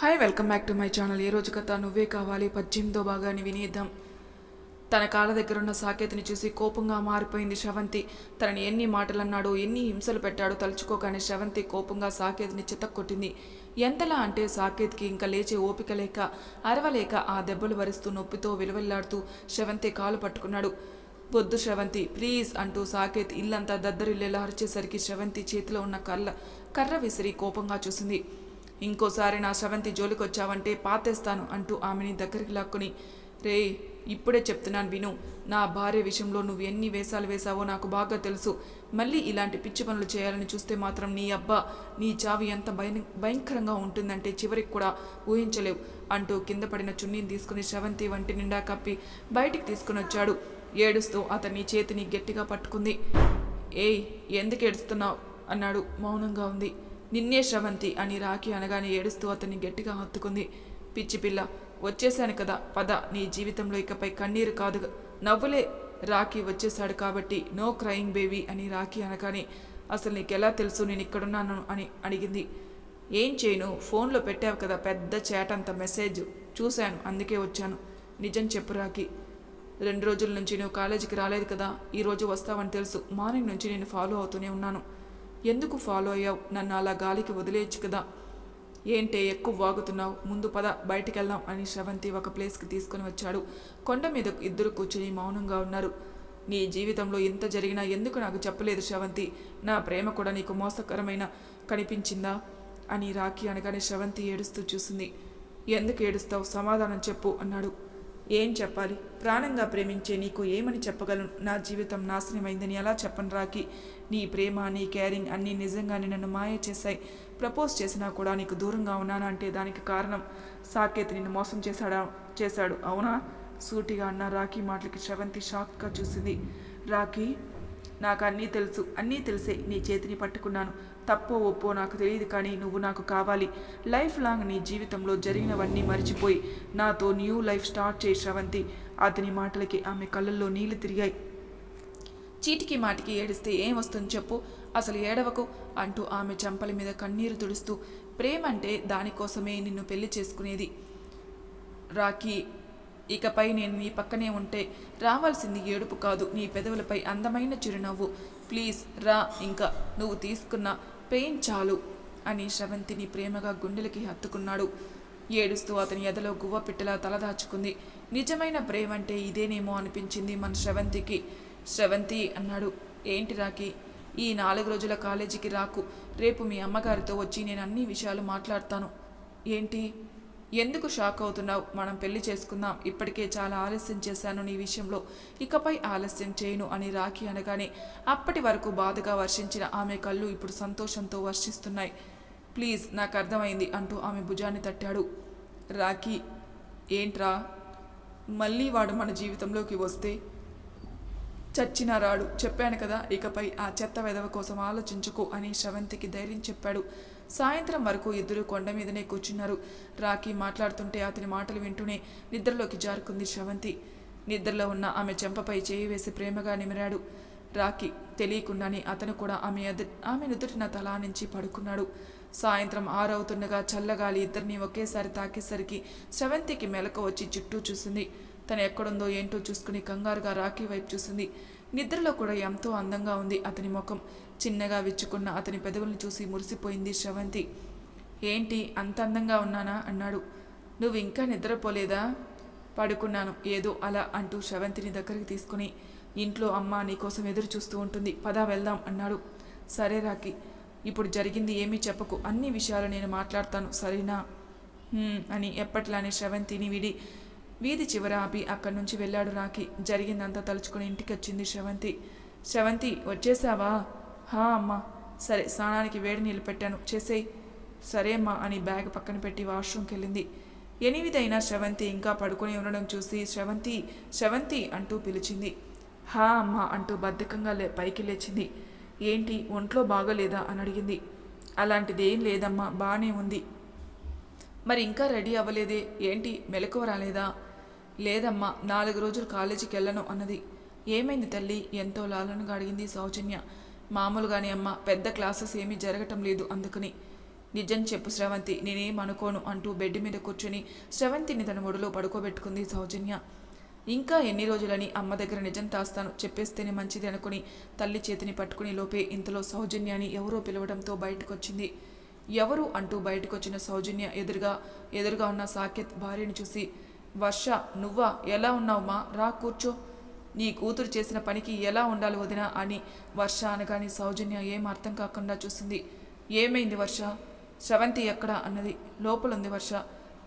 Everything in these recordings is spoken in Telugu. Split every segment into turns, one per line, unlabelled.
Hi welcome back to my channel ఏ రోజు కథ నువ్వే కావాలి? పద్దెనిమిదో భాగాన్ని వినేద్దాం. తన కాళ్ళ దగ్గర ఉన్న సాకేతిని చూసి కోపంగా మారిపోయింది శ్రవంతి తనని ఎన్ని మాటలన్నాడో ఎన్ని హింసలు పెట్టాడో తలుచుకోగానే శ్రవంతి కోపంగా సాకేతిని చితక్కొట్టింది ఎంతలా అంటే సాకేత్కి ఇంకా లేచే ఓపిక లేక అరవలేక ఆ దెబ్బలు వరిస్తూ నొప్పితో విలువెల్లాడుతూ శ్రవంతి కాలు పట్టుకున్నాడు. వద్దు శ్రవంతి ప్లీజ్ అంటూ సాకేత్ ఇల్లంతా దద్దరిల్లేలా అరిచేసరికి శ్రవంతి చేతిలో ఉన్న కర్ర కర్ర విసిరి కోపంగా చూసింది. ఇంకోసారి నా శ్రవంతి జోలికొచ్చావంటే పాతేస్తాను అంటూ ఆమెని దగ్గరికి లాక్కుని రే ఇప్పుడే చెప్తున్నాను విను. నా భార్య విషయంలో నువ్వు ఎన్ని వేషాలు వేశావో నాకు బాగా తెలుసు. మళ్ళీ ఇలాంటి పిచ్చి పనులు చేయాలని చూస్తే మాత్రం నీ అబ్బా నీ చావి ఎంత భయ భయంకరంగా ఉంటుందంటే చివరికి కూడా ఊహించలేవు అంటూ కింద పడిన చున్నీని తీసుకుని శ్రవంతి వంటి నిండా కప్పి బయటికి తీసుకుని వచ్చాడు. ఏడుస్తూ అతని చేతిని గట్టిగా పట్టుకుంది. ఏయ్ ఎందుకు ఏడుస్తున్నావు? అన్నాడు మౌనంగా ఉంది. నిన్నే శ్రవంతి అని రాఖీ అనగానే ఏడుస్తూ అతన్ని గట్టిగా హత్తుకుంది. పిచ్చి పిల్ల వచ్చేశాను కదా పద నీ జీవితంలో ఇకపై కన్నీరు కాదు. నవ్వులే రాఖీ వచ్చేశాడు కాబట్టి నో క్రయింగ్ బేబీ అని రాఖీ అనగానే అసలు నీకెలా తెలుసు నేను ఇక్కడున్నాను అని అడిగింది. ఏం చేయను ఫోన్లో పెట్టావు కదా పెద్ద చాట్ అంత మెసేజ్. చూశాను అందుకే వచ్చాను. నిజం చెప్పు రాఖీ. రెండు రోజుల నుంచి నువ్వు కాలేజీకి రాలేదు కదా ఈరోజు వస్తావని తెలుసు. మార్నింగ్ నుంచి నేను ఫాలో అవుతూనే ఉన్నాను. ఎందుకు ఫాలో అయ్యావు? నన్ను అలా గాలికి వదిలేయచ్చు కదా. ఏంటే ఎక్కువ వాగుతున్నావు? ముందు పద బయటికి వెళ్దాం అని శ్రవంతి ఒక ప్లేస్కి తీసుకొని వచ్చాడు. కొండ మీద ఇద్దరు కూర్చుని మౌనంగా ఉన్నారు. నీ జీవితంలో ఇంత జరిగినా ఎందుకు నాకు చెప్పలేదు శ్రవంతి? నా ప్రేమ కూడా నీకు మోసకరమైన కనిపించిందా? అని రాఖీ అనగానే శ్రవంతి ఏడుస్తూ చూసింది. ఎందుకు ఏడుస్తావు? సమాధానం చెప్పు అన్నాడు. ఏం చెప్పాలి? ప్రాణంగా ప్రేమించే నీకు ఏమని చెప్పగలను? నా జీవితం నాశనమైందని ఎలా చెప్పను రాకి నీ ప్రేమ నీ కేరింగ్ అన్నీ నిజంగానే నన్ను మాయ చేశాయి. ప్రపోజ్ చేసినా కూడా నీకు దూరంగా ఉన్నానా అంటే దానికి కారణం సాకేత్ నిన్ను మోసం చేశాడా? చేశాడు. అవునా? సూటిగా అన్న రాఖీ మాటలకి శ్రవంతి షాక్గా చూసింది. రాఖీ నాకు అన్నీ తెలుసు. అన్నీ తెలిసే నీ చేతిని పట్టుకున్నాను. తప్పో ఒప్పో నాకు తెలియదు కానీ నువ్వు నాకు కావాలి. లైఫ్ లాంగ్ నీ జీవితంలో జరిగినవన్నీ మర్చిపోయి నాతో న్యూ లైఫ్ స్టార్ట్ చేయి శ్రవంతి. అతని మాటలకి ఆమె కళ్ళల్లో నీళ్ళు తిరిగాయి. చీటికి మాటికి ఏడిస్తే ఏం వస్తుందో చెప్పు. అసలు ఏడవకు అంటూ ఆమె చెంపల మీద కన్నీరు తుడుస్తూ. ప్రేమ అంటే దానికోసమే నిన్ను పెళ్ళి చేసుకునేది. రాఖీ ఇకపై నేను నీ పక్కనే ఉంటే రావాల్సింది ఏడుపు కాదు నీ పెదవులపై అందమైన చిరునవ్వు. ప్లీజ్ రా ఇంకా నువ్వు తీసుకున్న పెయిన్ చాలు అని శ్రవంతిని ప్రేమగా గుండెలకి హత్తుకున్నాడు. ఏడుస్తూ అతని ఎదలో గువ్వ పిట్టలా తలదాచుకుంది నిజమైన ప్రేమ అంటే ఇదేనేమో అనిపించింది మన శ్రవంతికి శ్రవంతి అన్నాడు ఏంటి రాకి ఈ నాలుగు రోజుల కాలేజీకి రాకు. రేపు మీ అమ్మగారితో వచ్చి నేను అన్ని విషయాలు మాట్లాడతాను. ఏంటి? ఎందుకు షాక్ అవుతున్నావు? మనం పెళ్ళి చేసుకుందాం. ఇప్పటికే చాలా ఆలస్యం చేశాను నీ విషయంలో. ఇకపై ఆలస్యం చేయను అని రాఖీ అనగానే అప్పటి వరకు బాధగా వర్షించిన ఆమె కళ్ళు ఇప్పుడు సంతోషంతో వర్షిస్తున్నాయి. ప్లీజ్ నాకు అర్థమైంది అంటూ ఆమె భుజాన్ని తట్టాడు. రాఖీ ఏంట్రా? మళ్ళీ వాడు మన జీవితంలోకి వస్తే? చచ్చిన రాడు. చెప్పాను కదా ఇకపై ఆ చెత్త వెదవ కోసం ఆలోచించుకో అని శ్రవంతికి ధైర్యం చెప్పాడు. సాయంత్రం వరకు ఇద్దరు కొండ మీదనే కూర్చున్నారు. రాఖీ మాట్లాడుతుంటే అతని మాటలు వింటూనే నిద్రలోకి జారుకుంది శ్రవంతి. నిద్రలో ఉన్న ఆమె చెంపపై చేయి వేసి ప్రేమగా నిమిరాడు. రాఖీ తెలియకుండానే అతను కూడా ఆమె ఆమె నుదుటిన తలా నుంచి పడుకున్నాడు. సాయంత్రం ఆరవుతుండగా చల్లగాలి ఇద్దరిని ఒకేసారి తాకేసరికి శ్రవంతికి మెలకు వచ్చి చుట్టూ చూసింది. తను ఎక్కడుందో ఏంటో చూసుకుని కంగారుగా రాఖీ వైపు చూసింది. నిద్రలో కూడా ఎంతో అందంగా ఉంది అతని ముఖం. చిన్నగా విచ్చుకున్న అతని పెదవుల్ని చూసి మురిసిపోయింది శ్రవంతి ఏంటి అంత అందంగా ఉన్నానా? అన్నాడు. నువ్వు ఇంకా నిద్రపోలేదా? పడుకున్నాను. ఏదో అలా అంటూ శ్రవంతిని దగ్గరికి తీసుకుని ఇంట్లో అమ్మ నీకోసం ఎదురు చూస్తూ ఉంటుంది. పదా వెళ్దాం అన్నాడు. సరే రాకి ఇప్పుడు జరిగింది ఏమీ చెప్పకు. అన్ని విషయాలు నేను మాట్లాడతాను. సరేనా? అని ఎప్పట్లానే శ్రవంతిని విడి వీధి చివర ఆపి అక్కడి నుంచి వెళ్ళాడు రాకి జరిగిందంతా తలుచుకుని ఇంటికి వచ్చింది శ్రవంతి. శ్రవంతి వచ్చేసావా? హా అమ్మా. సరే స్నానానికి వేడి నీళ్ళు పెట్టాను. చేసేయ్. సరే అమ్మా అని బ్యాగ్ పక్కన పెట్టి వాష్రూమ్కి వెళ్ళింది. ఎనిమిదైనా శ్రవంతి ఇంకా పడుకొని ఉండడం చూసి శ్రవంతి శ్రవంతి అంటూ పిలిచింది. హా అమ్మా అంటూ బద్ధకంగా లే పైకి లేచింది. ఏంటి ఒంట్లో బాగలేదా? అని అడిగింది. అలాంటిదేం లేదమ్మా బాగానే ఉంది. మరి ఇంకా రెడీ అవ్వలేదే? ఏంటి మెలకువ రాలేదా? లేదమ్మా నాలుగు రోజులు కాలేజీకి వెళ్ళను అన్నది. ఏమైంది తల్లి? ఎంతో లాలనగా అడిగింది సౌజన్య. మామూలుగానే అమ్మ పెద్ద క్లాసెస్ ఏమీ జరగటం లేదు అందుకని. నిజం చెప్పు శ్రవంతి నేనేం అనుకోను అంటూ బెడ్ మీద కూర్చుని శ్రవంతిని తన ఒడిలో పడుకోబెట్టుకుంది సౌజన్య. ఇంకా ఎన్ని రోజులని అమ్మ దగ్గర నిజం తాస్తాను చెప్పేస్తేనే మంచిది అనుకుని తల్లి చేతిని పట్టుకుని లోపే ఇంతలో సౌజన్యాన్ని ఎవరో పిలవడంతో బయటకొచ్చింది. ఎవరు అంటూ బయటకొచ్చిన సౌజన్య ఎదురుగా ఎదురుగా ఉన్న సాకేత్ భార్యను చూసి వర్ష నువ్వా? ఎలా ఉన్నావుమా? రా కూర్చో. నీ కూతురు చేసిన పనికి ఎలా ఉండాలి వదినా అని వర్ష అనగానే సౌజన్య ఏం అర్థం కాకుండా చూసింది. ఏమైంది వర్ష? శ్రవంతి ఎక్కడ అన్నది. లోపలుంది వర్ష.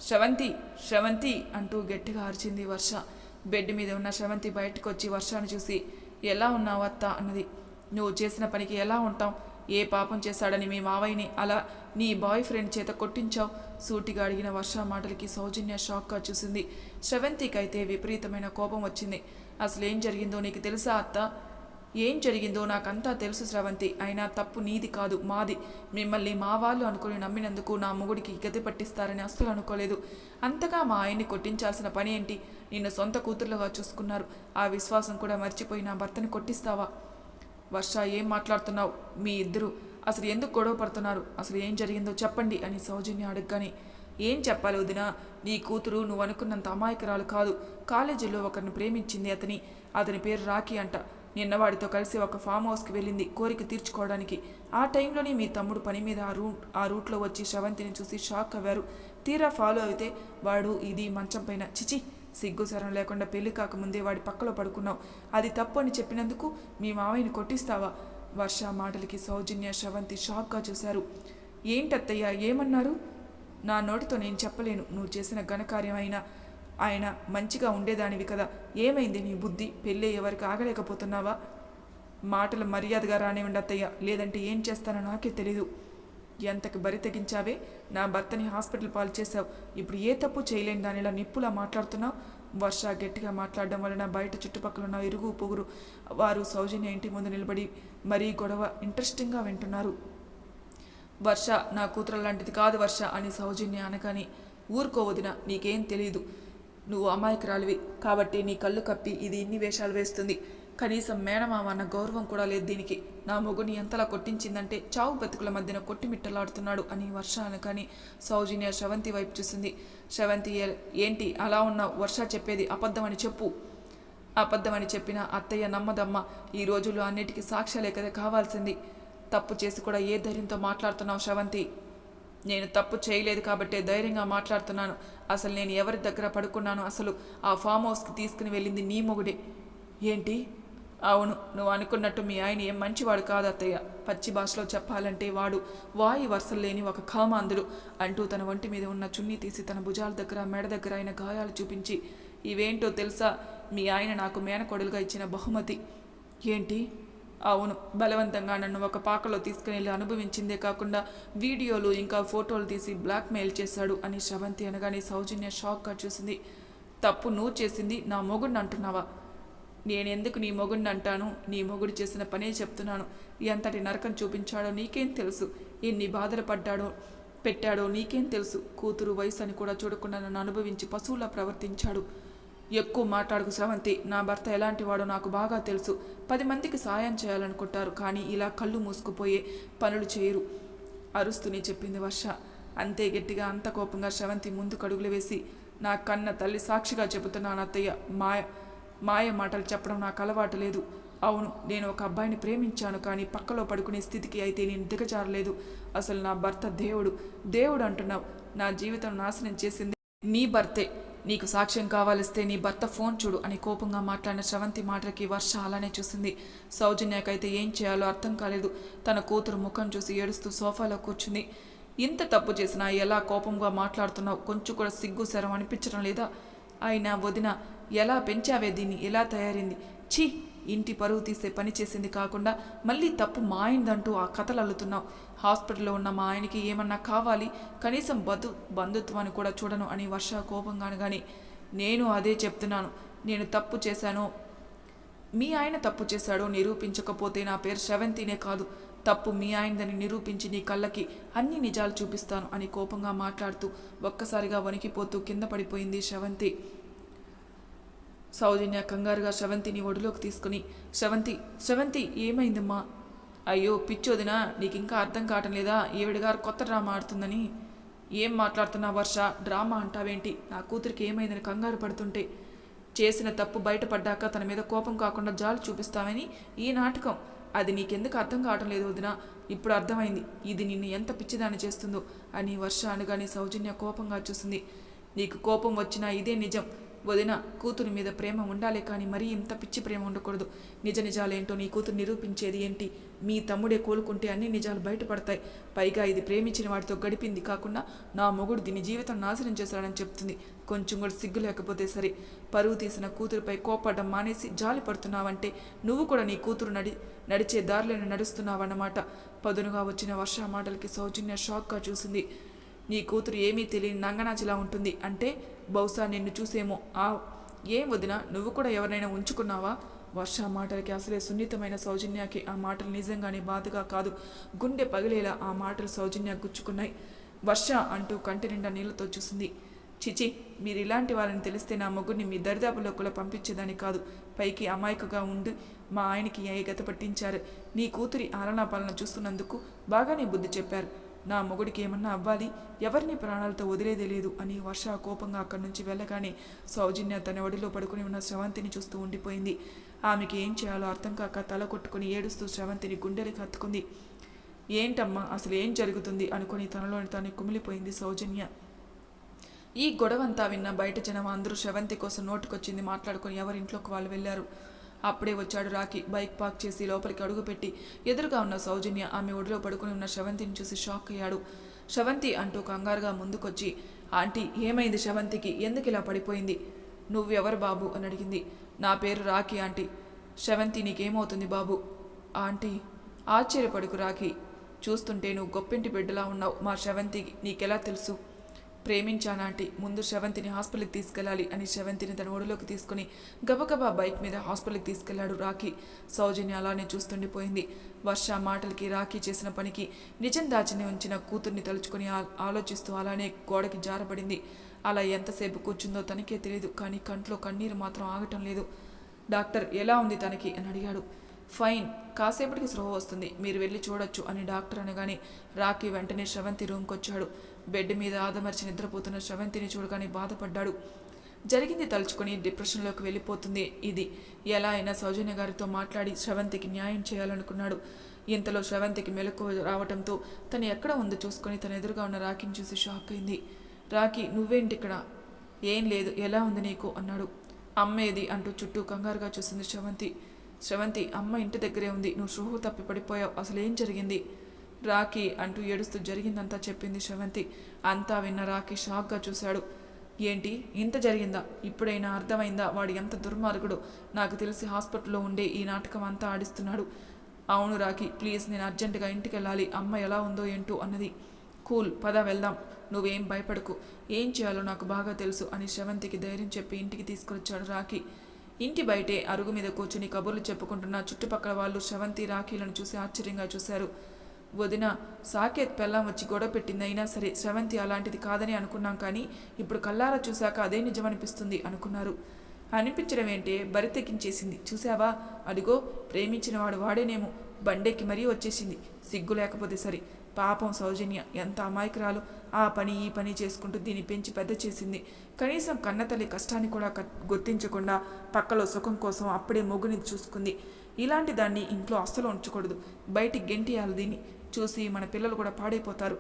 శ్రవంతి శ్రవంతి అంటూ గట్టిగా అరిచింది వర్ష. బెడ్ మీద ఉన్న శ్రవంతి బయటకు వచ్చి వర్షాన్ని చూసి ఎలా ఉన్నావు అత్త అన్నది. నువ్వు చేసిన పనికి ఎలా ఉంటావు? ఏ పాపం చేశాడని మీ మావయ్యని అలా నీ బాయ్ ఫ్రెండ్ చేత కొట్టించావు? సూటిగా అడిగిన వర్ష మాటలకి సౌజన్య షాక్గా చూసింది. శ్రవంతికైతే విపరీతమైన కోపం వచ్చింది. అసలు ఏం జరిగిందో నీకు తెలుసా అత్త? ఏం జరిగిందో నాకంతా తెలుసు శ్రవంతి. అయినా తప్పు నీది కాదు మాది. మిమ్మల్ని మా వాళ్ళు అనుకుని నమ్మినందుకు నా మొగుడికి గతి పట్టిస్తారని అస్సలు అనుకోలేదు. అంతగా మా ఆయన్ని కొట్టించాల్సిన పని ఏంటి? నిన్ను సొంత కూతుర్లుగా చూసుకున్నారు. ఆ విశ్వాసం కూడా మర్చిపోయి నా భర్తని కొట్టిస్తావా? వర్ష ఏం మాట్లాడుతున్నావు? మీ ఇద్దరు అసలు ఎందుకు గొడవ పడుతున్నారు? అసలు ఏం జరిగిందో చెప్పండి అని సౌజన్య అడగగానే ఏం చెప్పాలి వదినా? నీ కూతురు నువ్వు అనుకున్నంత అమాయకురాలు కాదు. కాలేజీలో ఒకరిని ప్రేమించింది అతని అతని పేరు రాఖీ అంట. నిన్న వాడితో కలిసి ఒక ఫామ్ హౌస్కి వెళ్ళింది కోరిక తీర్చుకోవడానికి. ఆ టైంలోనే మీ తమ్ముడు పని మీద ఆ రూట్ ఆ రూట్లో వచ్చి శవంతిని చూసి షాక్ అవ్వారు. తీరా ఫాలో అయితే వాడు ఇది మంచం పైన. చిచి సిగ్గు సరం లేకుండా పెళ్ళి కాకముందే వాడి పక్కలో పడుకున్నావు. అది తప్పు అని చెప్పినందుకు మీ మావయ్యని కొట్టిస్తావా? వర్ష మాటలకి సౌజన్య శ్రవంతి షాక్గా చూశారు. ఏంటత్తయ్యా ఏమన్నారు? నా నోటితో నేను చెప్పలేను. నువ్వు చేసిన ఘనకార్యం అయినా ఆయన మంచిగా ఉండేదానివి కదా. ఏమైంది నీ బుద్ధి? పెళ్ళి ఎవరికి ఆగలేకపోతున్నావా? మాటలు మర్యాదగా రానివ్వండి అత్తయ్య. లేదంటే ఏం చేస్తానో నాకే తెలీదు. ఎంతకు బరి తెగించావే? నా భర్తని హాస్పిటల్ పాలు చేశావు. ఇప్పుడు ఏ తప్పు చేయలేని దానిలా నిప్పులా మాట్లాడుతున్నావు? వర్ష గట్టిగా మాట్లాడడం వలన బయట చుట్టుపక్కల ఉన్న ఇరుగు పొగురు వారు సౌజన్య ఇంటి ముందు నిలబడి మరీ గొడవ ఇంట్రెస్టింగ్గా వింటున్నారు. వర్ష నా కూతురు లాంటిది కాదు వర్ష అని సౌజన్య అనగాని ఊరుకోవదిన నీకేం తెలియదు నువ్వు అమాయకురాలివి కాబట్టి నీ కళ్ళు కప్పి ఇది ఇన్ని వేషాలు వేస్తుంది. కనీసం మేడమామ అన్న గౌరవం కూడా లేదు దీనికి. నా మొగుని ఎంతలా కొట్టించిందంటే చావు బతుకుల మధ్యన కొట్టిమిట్టలాడుతున్నాడు అని వర్ష అనగాని సౌజన్య శ్రవంతి వైపు చూసింది. శ్రవంతి ఏంటి అలా ఉన్న వర్ష చెప్పేది అబద్ధమని చెప్పు. అబద్ధమని చెప్పిన అత్తయ్య నమ్మదమ్మ. ఈ రోజుల్లో అన్నిటికీ సాక్ష్యాలే కదా కావాల్సింది. తప్పు చేసి కూడా ఏ ధైర్యంతో మాట్లాడుతున్నావు శవంతి? నేను తప్పు చేయలేదు కాబట్టే ధైర్యంగా మాట్లాడుతున్నాను. అసలు నేను ఎవరి దగ్గర పడుకున్నాను అసలు ఆ ఫామ్ హౌస్కి తీసుకుని వెళ్ళింది నీ మొగుడే. ఏంటి? అవును నువ్వు అనుకున్నట్టు మీ ఆయన ఏం మంచివాడు కాదు అత్తయ్య పచ్చి భాషలో చెప్పాలంటే వాడు వాయి వరుసలు లేని ఒక కామాంధుడు. అంటూ తన ఒంటి మీద ఉన్న చున్నీ తీసి తన భుజాల దగ్గర మెడ దగ్గర అయిన గాయాలు చూపించి ఇవేంటో తెలుసా? మీ ఆయన నాకు మేనకొడులుగా ఇచ్చిన బహుమతి. ఏంటి? అవును బలవంతంగా నన్ను ఒక పాకలో తీసుకుని వెళ్ళి అనుభవించిందే కాకుండా వీడియోలు ఇంకా ఫోటోలు తీసి బ్లాక్మెయిల్ చేశాడు అని శ్రవంతి అనగానే సౌజన్య షాక్గా చూసింది. తప్పు నువ్వు చేసింది నా మొగుడిని అంటున్నావా నేనెందుకు నీ మొగుడిని అంటాను? నీ మొగుడు చేసిన పనే చెప్తున్నాను. ఎంతటి నరకం చూపించాడో నీకేం తెలుసు? ఎన్ని బాధలు పడ్డాడో పెట్టాడో నీకేం తెలుసు? కూతురు వయసు అని కూడా చూడకుండా నన్ను అనుభవించి పశువులా ప్రవర్తించాడు. ఎక్కువ మాట్లాడుకు శ్రవంతి. నా భర్త ఎలాంటి వాడో నాకు బాగా తెలుసు. పది మందికి సాయం చేయాలనుకుంటారు కానీ ఇలా కళ్ళు మూసుకుపోయే పనులు చేయరు. అరుస్తూనే చెప్పింది వర్ష. అంతే గట్టిగా అంత కోపంగా శ్రవంతి ముందు కడుగులు వేసి నా కన్న తల్లి సాక్షిగా చెబుతున్నాను అత్తయ్య. మా మాయ మాటలు చెప్పడం నాకు అలవాటు లేదు. అవును నేను ఒక అబ్బాయిని ప్రేమించాను కానీ పక్కలో పడుకునే స్థితికి అయితే నేను దిగజారలేదు. అసలు నా భర్త దేవుడు. దేవుడు అంటున్నావు. నా జీవితం నాశనం చేసింది నీ భర్తే. నీకు సాక్ష్యం కావాలిస్తే నీ భర్త ఫోన్ చూడు అని కోపంగా మాట్లాడిన శ్రవంతి మాటలకి వర్ష అలానే చూసింది. సౌజన్యకైతే ఏం చేయాలో అర్థం కాలేదు. తన కూతురు ముఖం చూసి ఏడుస్తూ సోఫాలో కూర్చుంది. ఇంత తప్పు చేసినా ఎలా కోపంగా మాట్లాడుతున్నావు? కొంచెం కూడా సిగ్గు శరం అనిపించడం లేదా? అయినా వదిన ఎలా పెంచావే దీన్ని? ఎలా తయారైంది? ఛీ! ఇంటి పరువు తీసే పని చేసింది కాకుండా మళ్ళీ తప్పు మా ఆయనదంటూ ఆ కథలు అల్లుతున్నావు. హాస్పిటల్లో ఉన్న మా ఆయనకి ఏమన్నా కావాలి? కనీసం బతు బంధుత్వాన్ని కూడా చూడను అని వర్ష కోపంగాను కానీ నేను అదే చెప్తున్నాను. నేను తప్పు చేశాను మీ ఆయన తప్పు చేశాడో నిరూపించకపోతే నా పేరు శ్రవంతినే కాదు. తప్పు మీ ఆయనదని నిరూపించి నీ కళ్ళకి అన్ని నిజాలు చూపిస్తాను అని కోపంగా మాట్లాడుతూ ఒక్కసారిగా వణికిపోతూ కింద పడిపోయింది శ్రవంతి సౌజన్య కంగారుగా శ్రవంతిని ఒడిలోకి తీసుకుని శ్రవంతి శ్రవంతి ఏమైందమ్మా? అయ్యో పిచ్చోదినా నీకు ఇంకా అర్థం కావటం లేదా? ఈవిడగారు కొత్త డ్రామా ఆడుతుందని. ఏం మాట్లాడుతున్నా వర్ష? డ్రామా అంటావేంటి? నా కూతురికి ఏమైందని కంగారు పడుతుంటే. చేసిన తప్పు బయటపడ్డాక తన మీద కోపం కాకుండా జాలు చూపిస్తామని ఈ నాటకం. అది నీకెందుకు అర్థం కావటం లేదు వదిన. ఇప్పుడు అర్థమైంది. ఇది నిన్ను ఎంత పిచ్చిదాన్ని చేస్తుందో అని వర్ష అనగానే సౌజన్య కోపంగా చూసింది. నీకు కోపం వచ్చినా ఇదే నిజం. వదిన కూతురు మీద ప్రేమ ఉండాలి కానీ మరీ ఇంత పిచ్చి ప్రేమ ఉండకూడదు. నిజ నిజాలేంటో నీ కూతురు నిరూపించేది ఏంటి? మీ తమ్ముడే కోలుకుంటే అన్ని నిజాలు బయటపడతాయి. పైగా ఇది ప్రేమించిన వాడితో గడిపింది కాకుండా నా మొగుడు దీని జీవితం నాశనం చేశాడని చెప్తుంది. కొంచెం కూడా సిగ్గు లేకపోతే సరే. పరువు తీసిన కూతురుపై కోపడడం మానేసి జాలి పడుతున్నావంటే నువ్వు కూడా నీ కూతురు నడి నడిచే దారిలోనే నడుస్తున్నావన్నమాట. పదునుగా వచ్చిన వర్ష మాటలకి సౌజన్య షాక్గా చూసింది. నీ కూతురు ఏమీ తెలియని నంగనాచిలా ఉంటుంది. అంటే బహుశా నిన్ను చూసేమో. ఆ ఏం వదినా నువ్వు కూడా ఎవరైనా ఉంచుకున్నావా? వర్ష మాటలకి అసలే సున్నితమైన సౌజన్యకి ఆ మాటలు నిజంగానే బాధగా కాదు. గుండె పగిలేలా ఆ మాటలు సౌజన్య గుచ్చుకున్నాయి. వర్ష అంటూ కంటి నిండా నీళ్ళతో చూసింది. చిచి మీరు ఇలాంటి వాళ్ళని తెలిస్తే నా మొగ్గుని మీ దరిదాపుల్లో కూడా పంపించేదాన్ని కాదు. పైకి అమాయకగా ఉండి. మా ఆయనకి ఏ గత పట్టించారు? నీ కూతురి ఆలనా పాలన చూస్తున్నందుకు బాగానే బుద్ధి చెప్పారు. నా మొగుడికి ఏమన్నా అవ్వాలి? ఎవరిని ప్రాణాలతో వదిలేదే లేదు అని వర్ష కోపంగా అక్కడి నుంచి వెళ్ళగానే సౌజన్య తన ఒడిలో పడుకుని ఉన్న శ్రవంతిని చూస్తూ ఉండిపోయింది. ఆమెకి ఏం చేయాలో అర్థం కాక తల కొట్టుకుని ఏడుస్తూ శ్రవంతిని గుండెలకి హత్తుకుంది ఏంటమ్మా అసలు ఏం జరుగుతుంది? అనుకుని తనలోని తాను కుమిలిపోయింది సౌజన్య. ఈ గొడవంతా విన్న బయట జనం అందరూ శ్రవంతి కోసం నోటుకొచ్చింది మాట్లాడుకొని ఎవరింట్లోకి వాళ్ళు వెళ్ళారు. అప్పుడే వచ్చాడు రాకి బైక్ పార్క్ చేసి లోపలికి అడుగుపెట్టి ఎదురుగా ఉన్న సౌజన్య ఆమె ఒడిలో పడుకుని ఉన్న శవంతిని చూసి షాక్ అయ్యాడు. శవంతి అంటూ కంగారుగా ముందుకొచ్చి ఆంటీ ఏమైంది శవంతికి? ఎందుకు ఇలా పడిపోయింది? నువ్వెవరు బాబు? అని అడిగింది. నా పేరు రాఖీ ఆంటీ. శవంతి నీకేమవుతుంది బాబు? ఆంటీ ఆశ్చర్యపడుకు రాఖీ. చూస్తుంటే నువ్వు గొప్పింటి బిడ్డలా ఉన్నావు. మా శవంతికి నీకెలా తెలుసు? ప్రేమించానాంటి ముందు శవంతిని హాస్పిటల్కి తీసుకెళ్ళాలి అని శవంతిని తన ఒడిలోకి తీసుకుని గబగబా బైక్ మీద హాస్పిటల్కి తీసుకెళ్ళాడు రాఖీ. సౌజన్య అలానే చూస్తుండిపోయింది. వర్ష మాటలకి రాఖీ చేసిన పనికి నిజం దాచిని ఉంచిన కూతుర్ని తలుచుకొని ఆలోచిస్తూ అలానే గోడకి జారబడింది అలా ఎంతసేపు కూర్చుందో తనకే తెలియదు కానీ కంట్లో కన్నీరు మాత్రం ఆగటం లేదు. డాక్టర్ ఎలా ఉంది తనకి? అని అడిగాడు. ఫైన్. కాసేపటికి స్పృహ వస్తుంది. మీరు వెళ్ళి చూడొచ్చు అని డాక్టర్ అనగానే రాకీ వెంటనే శ్రవంతి రూమ్కి వచ్చాడు బెడ్ మీద ఆదమర్చి నిద్రపోతున్న శ్రవంతిని చూడగానే బాధపడ్డాడు. జరిగింది తలుచుకొని డిప్రెషన్లోకి వెళ్ళిపోతుంది ఇది. ఎలా అయినా సౌజన్య గారితో మాట్లాడి శ్రవంతికి న్యాయం చేయాలనుకున్నాడు. ఇంతలో శ్రవంతికి మెలకు రావడంతో తను ఎక్కడ ఉందో చూసుకొని తన ఎదురుగా ఉన్న రాఖీని చూసి షాక్ అయింది. రాఖీ నువ్వేంటి ఇక్కడ? ఏం లేదు. ఎలా ఉంది నీకు? అన్నాడు. అమ్మేది అంటూ చుట్టూ కంగారుగా చూసింది శ్రవంతి. శ్రవంతి అమ్మ ఇంటి దగ్గరే ఉంది. నువ్వు శృహు తప్పి పడిపోయావు. అసలు ఏం జరిగింది? రాఖీ అంటూ ఏడుస్తూ జరిగిందంతా చెప్పింది శ్రవంతి అంతా విన్న రాఖీ షాక్గా చూశాడు. ఏంటి? ఇంత జరిగిందా? ఇప్పుడైనా అర్థమైందా? వాడు ఎంత దుర్మార్గుడు. నాకు తెలిసి హాస్పిటల్లో ఉండే ఈ నాటకం అంతా ఆడిస్తున్నాడు. అవును రాఖీ ప్లీజ్ నేను అర్జెంటుగా ఇంటికి వెళ్ళాలి అమ్మ ఎలా ఉందో ఏంటో అన్నది. కూల్ పద వెళ్దాం. నువ్వేం భయపడకు. ఏం చేయాలో నాకు బాగా తెలుసు అని శ్రవంతికి ధైర్యం చెప్పి ఇంటికి తీసుకొచ్చాడు రాఖీ. ఇంటి బయటే అరుగు మీద కూర్చుని కబుర్లు చెప్పుకుంటున్న చుట్టుపక్కల వాళ్ళు శ్రవంతి రాఖీలను చూసి ఆశ్చర్యంగా చూశారు. వదిన సాకేత్ పెళ్ళం వచ్చి గొడవ పెట్టింది అయినా సరే శ్రవంతి అలాంటిది కాదని అనుకున్నాం కానీ ఇప్పుడు కల్లారా చూశాక అదే నిజమనిపిస్తుంది అనుకున్నారు. అనిపించడం ఏంటే బరి తెగించేసింది. చూసావా అడిగో ప్రేమించిన వాడు వాడేనేమో. బండెక్కి మరీ వచ్చేసింది. సిగ్గు లేకపోతే సరే. పాపం సౌజన్య ఎంత అమాయకురాలు. ఆ పని ఈ పని చేసుకుంటూ దీన్ని పెంచి పెద్ద చేసింది. కనీసం కన్నతల్లి కష్టాన్ని కూడా గుర్తించకుండా పక్కలో సుఖం కోసం అప్పుడే మొగుని చూసుకుంది. ఇలాంటి దాన్ని ఇంట్లో అస్సలు ఉంచకూడదు. బయటికి గెంటియాలి దీన్ని. చూసి మన పిల్లలు కూడా పాడైపోతారు.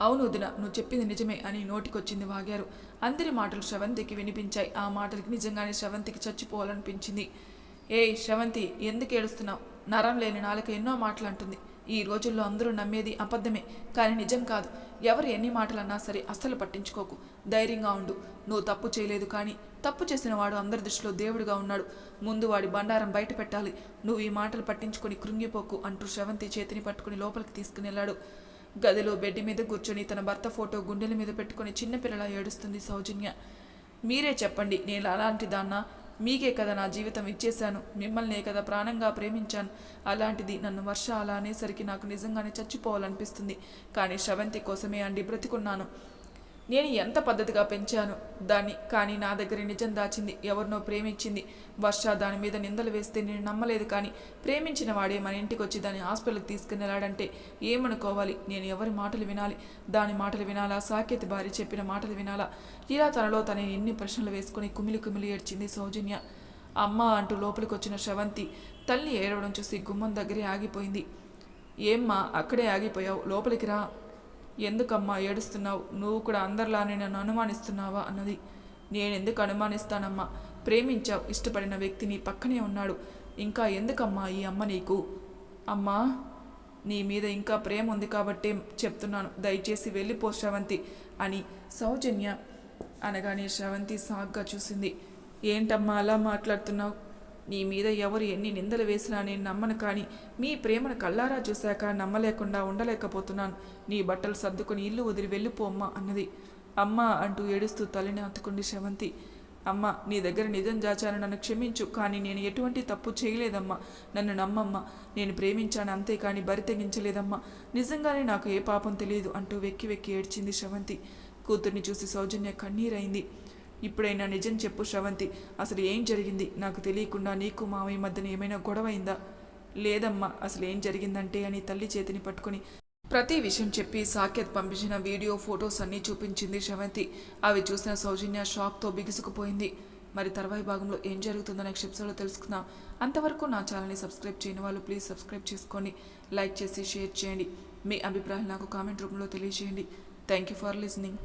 అవును వదిన నువ్వు చెప్పింది నిజమే అని నోటికొచ్చింది వాగారు. అందరి మాటలు శ్రవంతికి వినిపించాయి. ఆ మాటలకి నిజంగానే శ్రవంతికి చచ్చిపోవాలనిపించింది. ఏయ్ శ్రవంతి ఎందుకు ఏడుస్తున్నావు? నరం లేని నాలుక ఎన్నో మాటలు అంటుంది. ఈ రోజుల్లో అందరూ నమ్మేది అబద్ధమే కానీ నిజం కాదు. ఎవరు ఎన్ని మాటలన్నా సరే అస్సలు పట్టించుకోకు. ధైర్యంగా ఉండు. నువ్వు తప్పు చేయలేదు కానీ తప్పు చేసిన వాడు అందరి దృష్టిలో దేవుడిగా ఉన్నాడు. ముందు వాడి బండారం బయట పెట్టాలి. నువ్వు ఈ మాటలు పట్టించుకొని కృంగిపోకు అంటూ శ్రవంతి చేతిని పట్టుకుని లోపలికి తీసుకుని వెళ్ళాడు. గదిలో బెడ్ మీద కూర్చొని తన భర్త ఫోటో గుండెల మీద పెట్టుకుని చిన్నపిల్లలా ఏడుస్తుంది సౌజన్య. మీరే చెప్పండి నేను అలాంటి దాన్నా? మీకే కదా నా జీవితం ఇచ్చేశాను మిమ్మల్నే కదా ప్రాణంగా ప్రేమించాను. అలాంటిది నన్ను వర్ష అలా అనేసరికి నాకు నిజంగానే చచ్చిపోవాలనిపిస్తుంది. కానీ శ్రవంతి కోసమే అండి బ్రతికున్నాను. నేను ఎంత పద్ధతిగా పెంచాను? దాన్ని కానీ నా దగ్గర నిజం దాచింది ఎవరినో ప్రేమించింది. వర్ష దాని మీద నిందలు వేస్తే నేను నమ్మలేదు కానీ ప్రేమించిన వాడే మన ఇంటికి వచ్చి దాన్ని హాస్పిటల్కి తీసుకుని వెళ్ళాడంటే ఏమనుకోవాలి? నేను ఎవరి మాటలు వినాలి? దాని మాటలు వినాలా? సాకేతి భార్య చెప్పిన మాటలు వినాలా? ఇలా తనలో తన ఎన్ని ప్రశ్నలు వేసుకుని కుమిలి కుమిలి ఏడ్చింది సౌజన్య. అమ్మ అంటూ లోపలికి వచ్చిన శ్రవంతి తల్లి ఏడవడం చూసి గుమ్మం దగ్గరే ఆగిపోయింది. ఏమ్మా అక్కడే ఆగిపోయావు. లోపలికి రా. ఎందుకమ్మా ఏడుస్తున్నావు? నువ్వు కూడా అందరిలానే నన్ను అనుమానిస్తున్నావా అన్నది. నేనెందుకు అనుమానిస్తానమ్మా? ప్రేమించావు ఇష్టపడిన వ్యక్తి నీ పక్కనే ఉన్నాడు. ఇంకా ఎందుకమ్మా ఈ అమ్మ నీకు? అమ్మా నీ మీద ఇంకా ప్రేమ ఉంది కాబట్టే చెప్తున్నాను. దయచేసి వెళ్ళిపో శ్రవంతి అని సౌజన్య అనగానే శ్రవంతి సాగ్గా చూసింది. ఏంటమ్మా అలా మాట్లాడుతున్నావు? నీ మీద ఎవరు ఎన్ని నిందలు వేసినా నేను నమ్మను కానీ మీ ప్రేమను కల్లారా చూశాక నమ్మలేకుండా ఉండలేకపోతున్నాను. నీ బట్టలు సర్దుకొని ఇల్లు వదిలి వెళ్ళిపోమ్మా అన్నది. అమ్మ అంటూ ఏడుస్తూ తల్లిని అత్తుకుంది శవంతి. అమ్మ నీ దగ్గర నిజం దాచాను నన్ను క్షమించు కానీ నేను ఎటువంటి తప్పు చేయలేదమ్మా. నన్ను నమ్మమ్మా నేను ప్రేమించాను అంతే కానీ బరి తెగించలేదమ్మా. నిజంగానే నాకు ఏ పాపం తెలియదు అంటూ వెక్కి వెక్కి ఏడ్చింది శవంతి. కూతుర్ని చూసి సౌజన్య కన్నీరైంది. ఇప్పుడైనా నిజం చెప్పు శ్రవంతి. అసలు ఏం జరిగింది? నాకు తెలియకుండా నీకు మామయ్య మధ్యన ఏమైనా గొడవ అయిందా? లేదమ్మా అసలు ఏం జరిగిందంటే అని తల్లి చేతిని పట్టుకుని ప్రతి విషయం చెప్పి సాకేత్ పంపించిన వీడియో ఫొటోస్ అన్నీ చూపించింది శ్రవంతి. అవి చూసిన సౌజన్య షాక్తో బిగుసుకుపోయింది. మరి తర్వాయి భాగంలో ఏం జరుగుతుందో నెక్స్ట్ ఎపిసోడ్లో తెలుసుకుందాం. అంతవరకు నా ఛానల్ని సబ్స్క్రైబ్ చేయని వాళ్ళు ప్లీజ్ సబ్స్క్రైబ్ చేసుకోండి లైక్ చేసి షేర్ చేయండి. మీ అభిప్రాయాలు నాకు కామెంట్ రూపంలో తెలియజేయండి. Thank you for listening.